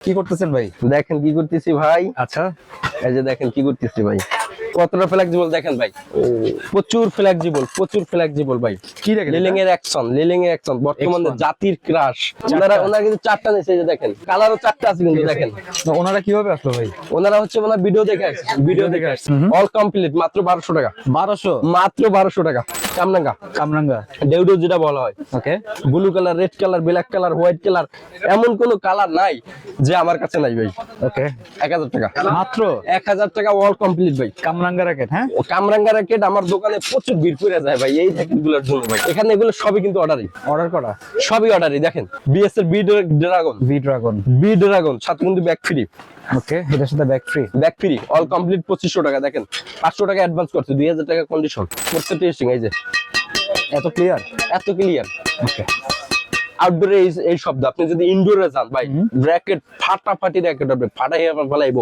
কি করতেছেন ভাই? দেখেন কি করতেছি ভাই। আচ্ছা। এই যে দেখেন কি করতেছি ভাই। কতটা ফ্লেক্সিবল দেখেন ভাই? প্রচুর ফ্লেক্সিবল প্রচুর ফ্লেক্সিবল ভাই। কি রেখে লিলিং এর অ্যাকশন লিলিং এর অ্যাকশন বর্তমানে জাতির ক্রাশ ওনারা ওনারা কিন্তু চারটা এই যে দেখেন। কালারও চারটা আছে কিন্তু দেখেন। ওনারা কীভাবে আসলো ভাই? ওনারা হচ্ছে ওনার ভিডিও দেখে আসছে ভিডিও দেখে আসছে। অল কমপ্লিট মাত্র বারোশো টাকা। বারোশো? মাত্র বারোশো টাকা। কামনাঙ্গা কামরাঙ্গা। ডেউডো যেটা বলা হয়। Okay blue colour red colour black colour white colour এমন কোন কালার নাই যে আমার কাছে নাই ভাই। ওকে এক হাজার টাকা। মাত্র? এক হাজার টাকা অল কমপ্লিট ভাই। কামরাঙ্গা র্যাকেট হ্যাঁ? ও কামরাঙ্গা র্যাকেট আমার দোকানে প্রচুর ভিড় করে যায় ভাই এই র্যাকেটগুলোর জন্য ভাই। এখানে এগুলো সবই কিন্তু অর্ডারই অর্ডার করা? সবই অর্ডারই দেখেন। বিএস এর B dragon B dragon B dragon কিন্তু ব্যাক ফ্রি ওকে এটার সাথে back free back free all complete পঁচিশশো টাকা দেখেন। পাঁচশো টাকা অ্যাডভান্স করছে দুই হাজার টাকা কন্ডিশন টেস্টিং এই যে। এত ক্লিয়ার এত ক্লিয়ার ওকে আউটডোরে এই শব্দ আপনি যদি ইনডোরে যান ভাই ব্র্যাকেট ফাটাফাটি র্যাকেট হবে ফাটাই আবার ফলাইবো